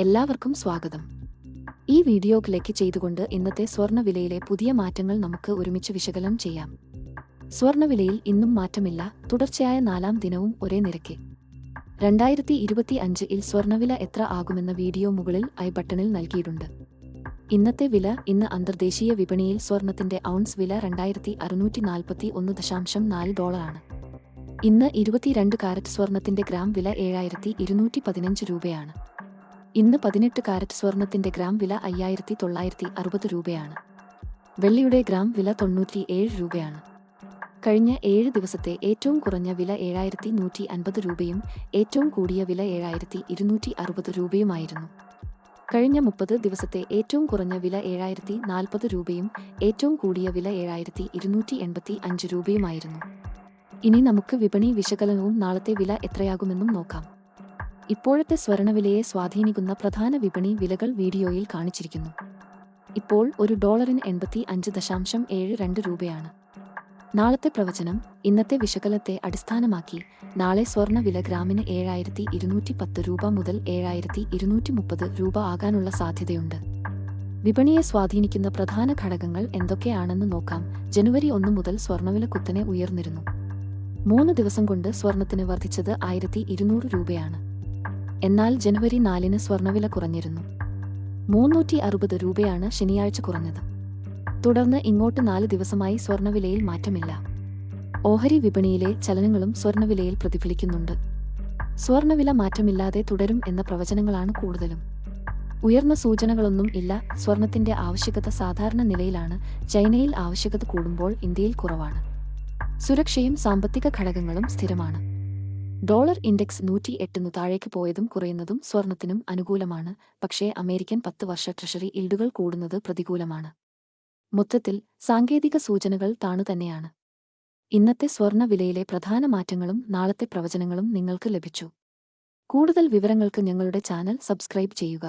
എല്ലാവർക്കും സ്വാഗതം. ഈ വീഡിയോ ക്ലിക്ക് ചെയ്തുകൊണ്ട് ഇന്നത്തെ സ്വർണവിലയിലെ പുതിയ മാറ്റങ്ങൾ നമുക്ക് ഒരുമിച്ച് വിശകലനം ചെയ്യാം. സ്വർണവിലയിൽ ഇന്നും മാറ്റമില്ല. തുടർച്ചയായ നാലാം ദിനവും ഒരേ നിരക്ക്. രണ്ടായിരത്തി ഇരുപത്തി അഞ്ചിൽ സ്വർണവില എത്ര ആകുമെന്ന വീഡിയോ മുകളിൽ ഐ ബട്ടണിൽ നൽകിയിട്ടുണ്ട്. ഇന്നത്തെ വില ഇന്ന് അന്തർദേശീയ വിപണിയിൽ സ്വർണത്തിന്റെ ഔൺസ് വില രണ്ടായിരത്തി അറുന്നൂറ്റി നാൽപ്പത്തി ഒന്ന് ദശാംശം നാല് ഡോളറാണ്. ഇന്ന് ഇരുപത്തിരണ്ട് കാരറ്റ് സ്വർണത്തിന്റെ ഗ്രാം വില ഏഴായിരത്തി ഇരുന്നൂറ്റി പതിനഞ്ച് രൂപയാണ്. ഇന്ന് പതിനെട്ട് കാരറ്റ് സ്വർണത്തിന്റെ ഗ്രാം വില അയ്യായിരത്തി തൊള്ളായിരത്തി അറുപത് രൂപയാണ്. വെള്ളിയുടെ ഗ്രാം വില തൊണ്ണൂറ്റി ഏഴ് രൂപയാണ്. കഴിഞ്ഞ ഏഴ് ദിവസത്തെ ഏറ്റവും കുറഞ്ഞ വില ഏഴായിരത്തി നൂറ്റി അൻപത് രൂപയും ഏറ്റവും കൂടിയ വില ഏഴായിരത്തി ഇരുന്നൂറ്റി അറുപത് രൂപയുമായിരുന്നു. കഴിഞ്ഞ മുപ്പത് ദിവസത്തെ ഏറ്റവും കുറഞ്ഞ വില ഏഴായിരത്തി നാൽപ്പത് രൂപയും ഏറ്റവും കൂടിയ വില ഏഴായിരത്തി ഇരുന്നൂറ്റി എൺപത്തി അഞ്ച് രൂപയുമായിരുന്നു. ഇനി നമുക്ക് വിപണി വിശകലനവും നാളത്തെ വില എത്രയാകുമെന്നും നോക്കാം. ഇപ്പോഴത്തെ സ്വർണവിലയെ സ്വാധീനിക്കുന്ന പ്രധാന വിപണി വിലകൾ വീഡിയോയിൽ കാണിച്ചിരിക്കുന്നു. ഇപ്പോൾ ഒരു ഡോളറിന് എൺപത്തി അഞ്ച് ദശാംശം ഏഴ് രണ്ട് രൂപയാണ്. നാളത്തെ പ്രവചനം ഇന്നത്തെ വിശകലത്തെ അടിസ്ഥാനമാക്കി നാളെ സ്വർണവില ഗ്രാമിന് ഏഴായിരത്തി ഇരുന്നൂറ്റി പത്ത് രൂപ മുതൽ ഏഴായിരത്തി ഇരുന്നൂറ്റി മുപ്പത് രൂപ ആകാനുള്ള സാധ്യതയുണ്ട്. വിപണിയെ സ്വാധീനിക്കുന്ന പ്രധാന ഘടകങ്ങൾ എന്തൊക്കെയാണെന്ന് നോക്കാം. ജനുവരി ഒന്ന് മുതൽ സ്വർണവില കുത്തനെ ഉയർന്നിരുന്നു. മൂന്ന് ദിവസം കൊണ്ട് സ്വർണത്തിന് വർദ്ധിച്ചത് ആയിരത്തി ഇരുന്നൂറ് രൂപയാണ്. എന്നാൽ ജനുവരി നാലിന് സ്വർണവില കുറഞ്ഞിരുന്നു. മൂന്നൂറ്റി അറുപത് രൂപയാണ് ശനിയാഴ്ച കുറഞ്ഞത്. തുടർന്ന് ഇങ്ങോട്ട് നാല് ദിവസമായി സ്വർണവിലയിൽ മാറ്റമില്ല. ഓഹരി വിപണിയിലെ ചലനങ്ങളും സ്വർണവിലയിൽ പ്രതിഫലിക്കുന്നുണ്ട്. സ്വർണവില മാറ്റമില്ലാതെ തുടരും എന്ന പ്രവചനങ്ങളാണ് കൂടുതലും. ഉയർന്ന സൂചനകളൊന്നും ഇല്ല. സ്വർണത്തിന്റെ ആവശ്യകത സാധാരണ നിലയിലാണ്. ചൈനയിൽ ആവശ്യകത കൂടുമ്പോൾ ഇന്ത്യയിൽ കുറവാണ്. സുരക്ഷയും സാമ്പത്തിക ഘടകങ്ങളും സ്ഥിരമാണ്. ഡോളർ ഇൻഡെക്സ് നൂറ്റി എട്ടിന് താഴേക്ക് പോയതും കുറയുന്നതും സ്വർണത്തിനും അനുകൂലമാണ്. പക്ഷേ അമേരിക്കൻ പത്ത് വർഷ ട്രഷറി ഇൽഡുകൾ കൂടുന്നത് പ്രതികൂലമാണ്. മൊത്തത്തിൽ സാങ്കേതിക സൂചനകൾ താണു തന്നെയാണ്. ഇന്നത്തെ സ്വർണ വിലയിലെ പ്രധാന മാറ്റങ്ങളും നാളത്തെ പ്രവചനങ്ങളും നിങ്ങൾക്ക് ലഭിച്ചു. കൂടുതൽ വിവരങ്ങൾക്ക് ഞങ്ങളുടെ ചാനൽ സബ്സ്ക്രൈബ് ചെയ്യുക.